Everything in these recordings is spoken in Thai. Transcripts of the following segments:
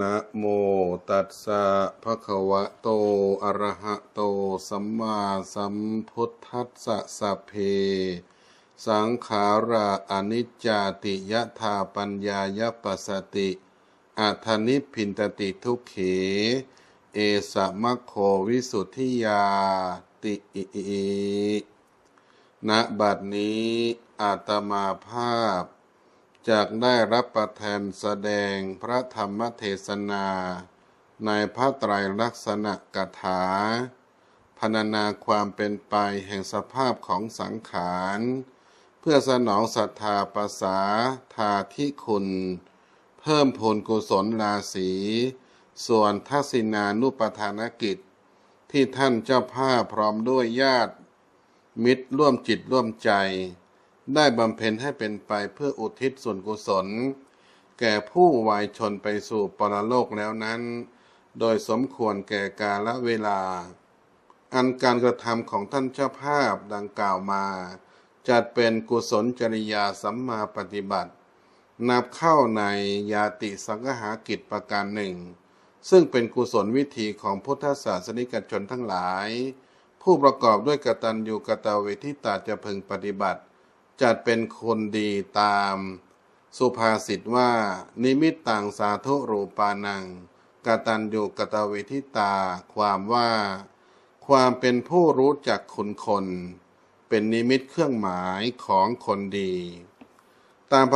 นะโมตัสสะภะคะวะโต อะระหะโต สัมมาสัมพุทธัสสะสัพเพ สังขาราอนิจจาติยะธาปัญญายปัสสติอัธนิพพินตติทุกเข เอสะมะโควิสุทธิยาติอิณบัดนี้อาตมาภาพ จากได้รับประทานแสดงพระธรรมเทศนา ในพระไตรลักษณะกถาพรรณนาความเป็นไปแห่งสภาพของสังขาร เพื่อสนองศรัทธาภาษาทาทิคุณ เพิ่มพูนกุศลราศีส่วนทักษิณานุปทานกิจ ที่ท่านเจ้าภาพพร้อมด้วยญาติ มิตรร่วมจิตร่วมใจ ได้บำเพ็ญให้เป็นไปเพื่ออุทิศส่วนกุศล แก่ผู้วายชนไปสู่ปรโลกแล้วนั้น โดยสมควรแก่กาลเวลา อันการกระทำของท่านเจ้าภาพดังกล่าวมา จัดเป็นกุศลจริยาสัมมาปฏิบัติ นับเข้าในยาติสังหากิจประการหนึ่ง ซึ่งเป็นกุศลวิธีของพุทธศาสนิกชนทั้งหลาย ผู้ประกอบด้วยกตัญญูกตเวทิตาจะพึงปฏิบัติ จัดเป็นคนดีตาม สุภาษิตว่า นิมิตต่างสาธุรูปานังกตัญญูกตเวทิตา ความว่า ความเป็นผู้รู้จักคุณคน เป็นนิมิตเครื่องหมายของคนดี ตาม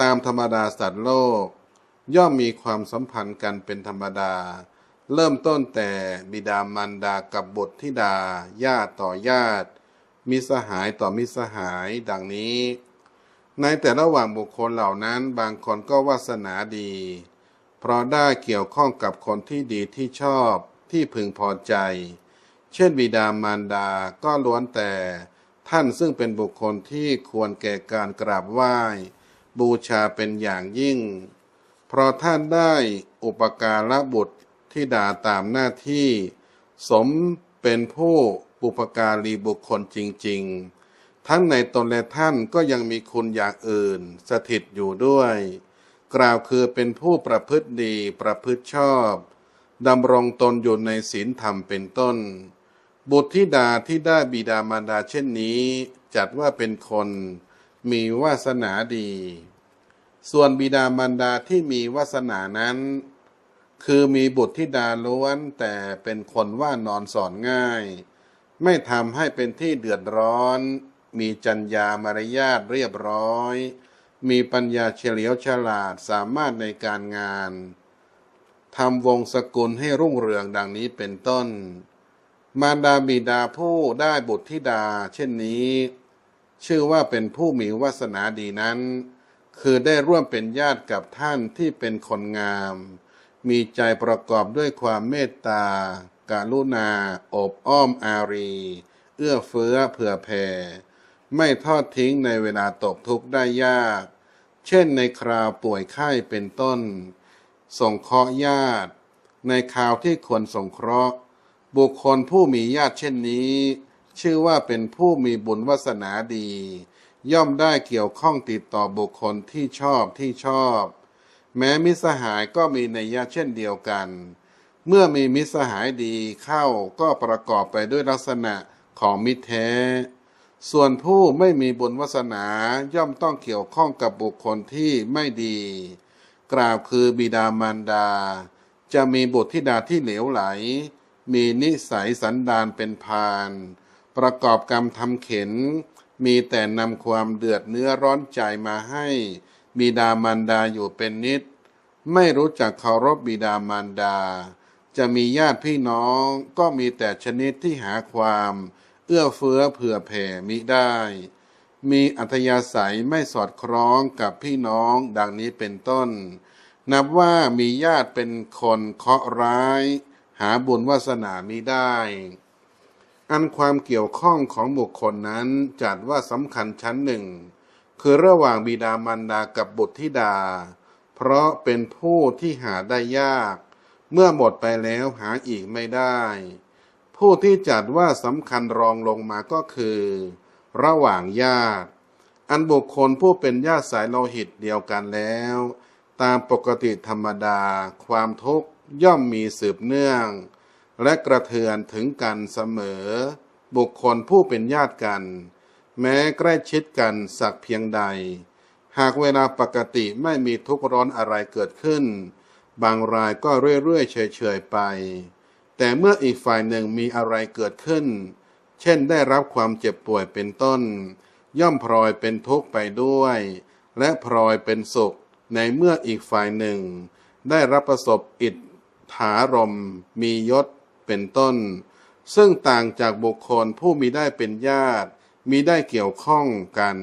ตามธรรมดาสัตว์โลก ย่อมมีความสัมพันธ์กันเป็นธรรมดา เริ่มต้นแต่บิดามารดากับบุตรธิดาญาติต่อญาติ มิสหายต่อมิสหายดังนี้ ในแต่ระหว่างบุคคลเหล่านั้นบางคนก็วาสนาดี เพราะได้เกี่ยวข้องกับคนที่ดีที่ชอบที่พึงพอใจ เช่นบิดามารดาก็ล้วนแต่ท่านซึ่งเป็นบุคคลที่ควรแก่การกราบไหว้ บูชาเป็นอย่างยิ่ง เพราะท่านได้อุปการะบุตรที่ด่าตามหน้าที่ สมเป็นผู้ บุปการีบุคคลจริง ๆ ทั้งในตนและท่านก็ยังมีคุณอย่างอื่น สถิตอยู่ด้วย กล่าวคือเป็นผู้ประพฤติดีประพฤติชอบดำรงตนอยู่ในศีลธรรมเป็นต้น บุตรธิดาที่ได้บิดามารดาเช่นนี้ จัดว่าเป็นคนมีวาสนาดี ส่วนบิดามารดาที่มีวาสนานั้น คือมีบุตรธิดาล้วนแต่เป็นคนว่านอนสอนง่าย ไม่ทำให้เป็นที่เดือดร้อน มีจัญญามารยาทเรียบร้อย มีปัญญาเฉลียวฉลาดสามารถในการงานทำวงศกุลให้รุ่งเรืองดังนี้เป็นต้น มารดาบิดาผู้ได้บุตรธิดา เช่นนี้ ชื่อว่าเป็นผู้มีวาสนาดีนั้น คือได้ร่วมเป็นญาติกับท่านที่เป็นคนงาม มีใจประกอบด้วยความเมตตา การุณา อบอ้อมอารี เอื้อเฟื้อเผื่อแผ่ ไม่ทอดทิ้งในเวลาตกทุกข์ได้ยาก เช่นในคราวป่วยไข้เป็นต้นส่งเคราะห์ญาติ ในคราวที่ควรสงเคราะห์ บุคคลผู้มีญาติเช่นนี้ ชื่อว่าเป็นผู้มีบุญวาสนาดี ย่อมได้เกี่ยวข้องติดต่อบุคคลที่ชอบที่ชอบ แม้มิสหายก็มีในยยะเช่นเดียวกัน เมื่อมีมิตรสหายดีเข้าก็ประกอบไปด้วยลักษณะของมิตรแท้ ส่วนผู้ไม่มีบุญวาสนาย่อมต้องเกี่ยวข้องกับบุคคลที่ไม่ดี กล่าวคือบิดามารดา จะมีบุตรธิดาที่เหลวไหล มีนิสัยสันดานเป็นพาน ประกอบกรรมทำเข็น มีแต่นำความเดือดเนื้อร้อนใจมาให้บิดามารดาอยู่เป็นนิด ไม่รู้จักเคารพบิดามารดา จะมีญาติพี่น้องก็มีแต่ชนิดที่หาความ เอื้อเฟื้อเผื่อแผ่มิได้ มีอัธยาศัยไม่สอดคล้องกับพี่น้องดังนี้เป็นต้น นับว่ามีญาติเป็นคนเคาะร้าย หาบุญวาสนามิได้ อันความเกี่ยวข้องของบุคคลนั้นจัดว่าสำคัญชั้นหนึ่ง คือระหว่างบิดามารดากับบุตรธิดา เพราะเป็นผู้ที่หาได้ยาก เมื่อหมดไปแล้วหาอีกไม่ได้ ผู้ที่จัดว่าสำคัญรองลงมาก็คือ ระหว่างญาติ อันบุคคลผู้เป็นญาติสายโลหิตเดียวกันแล้ว ตามปกติธรรมดา ความทุกข์ย่อมมีสืบเนื่อง และกระเทือนถึงกันเสมอ บุคคลผู้เป็นญาติกัน แม้ใกล้ชิดกันสักเพียงใด หากเวลาปกติไม่มีทุกข์ร้อนอะไรเกิดขึ้น บางรายก็เรื่อยๆเฉยๆไป แต่เมื่ออีกฝ่ายหนึ่งมีอะไรเกิดขึ้น เช่นได้รับความเจ็บป่วยเป็นต้น ย่อมพลอยเป็นทุกข์ไปด้วย และพลอยเป็นสุข ในเมื่ออีกฝ่ายหนึ่ง ได้รับประสบอิทธารม มียศเป็นต้น ซึ่งต่างจากบุคคลผู้มีได้เป็นญาติ มีได้เกี่ยวข้องกัน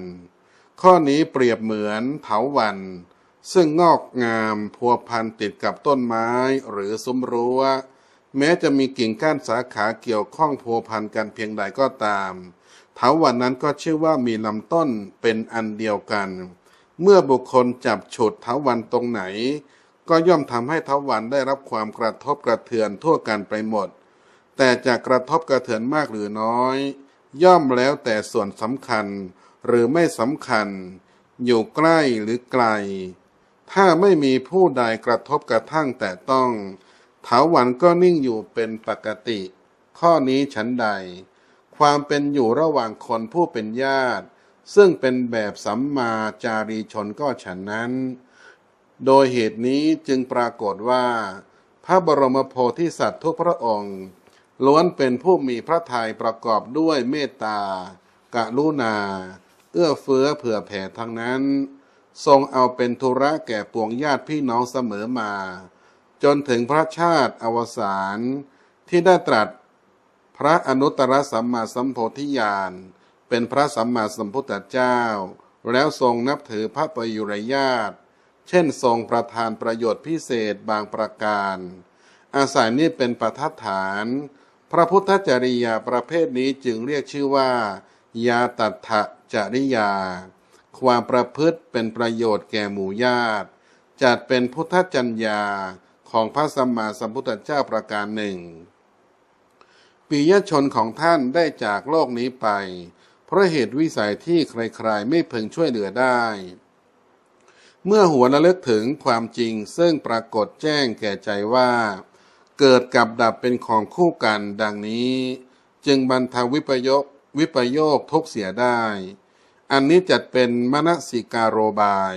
ข้อนี้เปรียบเหมือนเถาวัน ซึ่งงอกงามพัวพันติดกับต้นไม้หรือซุ้มรั้ว แม้จะมีกิ่งก้านสาขาเกี่ยวข้องพัวพันกันเพียงใดก็ตามเถาวันนั้นก็ชื่อว่ามีลำต้นเป็นอันเดียวกัน เมื่อบุคคลจับฉุดเถาวันตรงไหน ก็ย่อมทำให้เถาวันได้รับความกระทบกระเทือนทั่วกันไปหมด แต่จะกระทบกระเทือนมากหรือน้อย ย่อมแล้วแต่ส่วนสำคัญหรือไม่สำคัญ อยู่ใกล้หรือไกล ถ้าไม่มีผู้ใดกระทบกระทั่งแต่ต้องถาวันก็นิ่งอยู่เป็นปกติ ข้อนี้ฉันใด ความเป็นอยู่ระหว่างคนผู้เป็นญาติ ซึ่งเป็นแบบสัมมาจารีชนก็ฉันนั้น โดยเหตุนี้จึงปรากฏว่า พระบรมโพธิสัตว์ทุกพระองค์ ล้วนเป็นผู้มีพระทัยประกอบด้วยเมตตากรุณา เอื้อเฟื้อเผื่อแผ่ทั้งนั้น ทรงเอาเป็นธุระแก่ปวงญาติพี่น้องเสมอมา จนถึงพระชาติอวสานที่ได้ตรัสพระอนุตตรสัมมาสัมโพธิญาณเป็นพระสัมมาสัมพุทธเจ้า แล้วทรงนับถือพระประยุรญาตเช่นทรงประทานประโยชน์พิเศษบางประการ อาศัยนี้เป็นประทัดฐาน พระพุทธจริยาประเภทนี้จึงเรียกชื่อว่า ยาตัถะจริยา ความประพฤติเป็นประโยชน์แก่หมู่ญาติ จัดเป็นพุทธจัญญาของพระสัมมาสัมพุทธเจ้าประการหนึ่งปิยชนของท่านได้จากโลกนี้ไป เพราะเหตุวิสัยที่ใครๆไม่พึงช่วยเหลือได้ เมื่อหัวระลึกถึงความจริงซึ่งปรากฏแจ้งแก่ใจว่า เกิดกับดับเป็นของคู่กันดังนี้ จึงบรรทาวิปโยควิปโยคทุกเสียได้ อันนี้จัดเป็นมนสิการโรบาย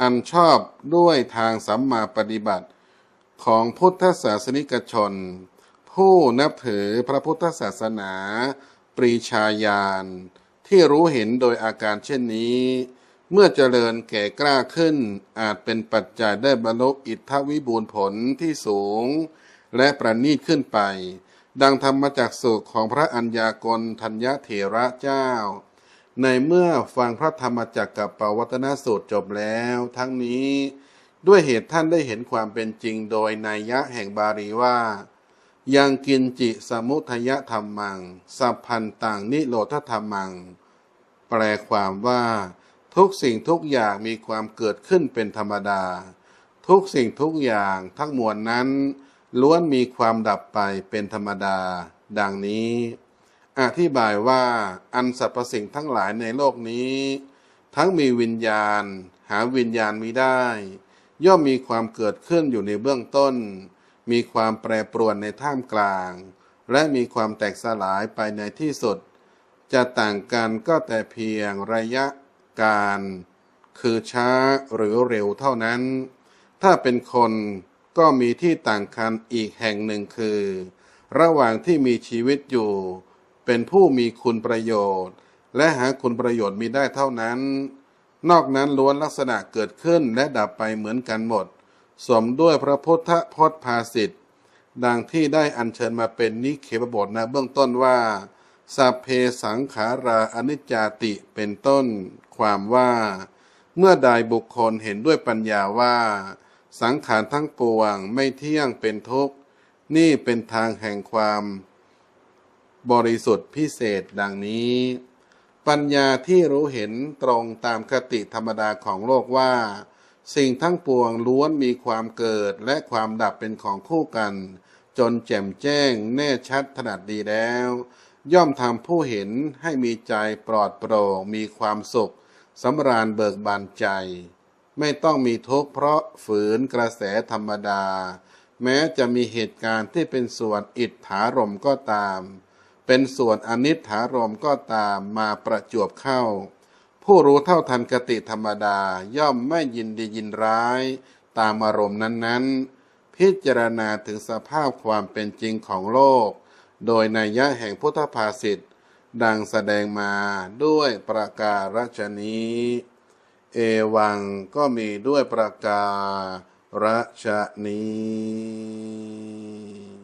อันชอบด้วยทางสัมมาปฏิบัติของพุทธศาสนิกชน ผู้นับถือพระพุทธศาสนา ปรีชาญาณที่รู้เห็นโดยอาการเช่นนี้ เมื่อเจริญแก่กล้าขึ้น อาจเป็นปัจจัยได้บรรลุอิทธวิบูลผลที่สูง และประณีตขึ้นไป ดังธรรมจักสุของพระอัญญากรทัญญเถระเจ้า ในเมื่อฟังพระธรรมจักรกับปวัตนสูตรจบแล้ว ทั้งนี้ด้วยเหตุท่านได้เห็นความเป็นจริงโดยนัยยะแห่งบาลีว่า ยังกินจิสมุทยธรรมัง สัพพันต่างนิโรธธรรมัง แปลความว่าทุกสิ่งทุกอย่างมีความเกิดขึ้นเป็นธรรมดา ทุกสิ่งทุกอย่างทั้งมวลนั้น ล้วนมีความดับไปเป็นธรรมดา ดังนี้ อธิบายว่าอันสรรพสิ่งทั้งหลายในโลกนี้ ทั้งมีวิญญาณ หาวิญญาณมิได้ ย่อมมีความเกิดขึ้นอยู่ในเบื้องต้น มีความแปรปรวนในท่ามกลาง และมีความแตกสลายไปในที่สุด จะต่างกันก็แต่เพียงระยะการ คือช้าหรือเร็วเท่านั้น ถ้าเป็นคนก็มีที่ต่างกันอีกแห่งหนึ่งคือ ระหว่างที่มีชีวิตอยู่ เป็นผู้มีคุณประโยชน์ และหาคุณประโยชน์มีได้เท่านั้น นอกนั้นล้วนลักษณะเกิดขึ้นและดับไปเหมือนกันหมด สมด้วยพระพุทธพจน์ภาสิทธิ์ดังที่ได้อัญเชิญมาเป็นนิเคปบทนะเบื้องต้นว่าสัพเพสังขาราอนิจจาติเป็นต้น ความว่า เมื่อใดบุคคลเห็นด้วยปัญญาว่า สังขารทั้งปวงไม่เที่ยงเป็นทุกข์ นี่เป็นทางแห่งความ บริสุทธิ์พิเศษดังนี้ ปัญญาที่รู้เห็นตรงตามคติธรรมดาของโลกว่า สิ่งทั้งปวงล้วนมีความเกิดและความดับเป็นของคู่กัน จนแจ่มแจ้งแน่ชัดถนัดดีแล้ว ย่อมทำผู้เห็นให้มีใจปลอดโปร่งมีความสุขสำราญเบิกบานใจ ไม่ต้องมีทุกข์เพราะฝืนกระแสธรรมดา แม้จะมีเหตุการณ์ที่เป็นส่วนอิทธารมก็ตาม เป็นส่วนอนิถฐารมก็ตามมาประจวบเข้า ผู้รู้เท่าทันกติธรรมดาย่อมไม่ยินดียินร้าย ตามอารมณ์นั้นๆ พิจารณาถึงสภาพความเป็นจริงของโลก โดยนัยยะแห่งพุทธภาษิตดังแสดงมาด้วยประการฉนี้ เอวังก็มีด้วยประการฉนี้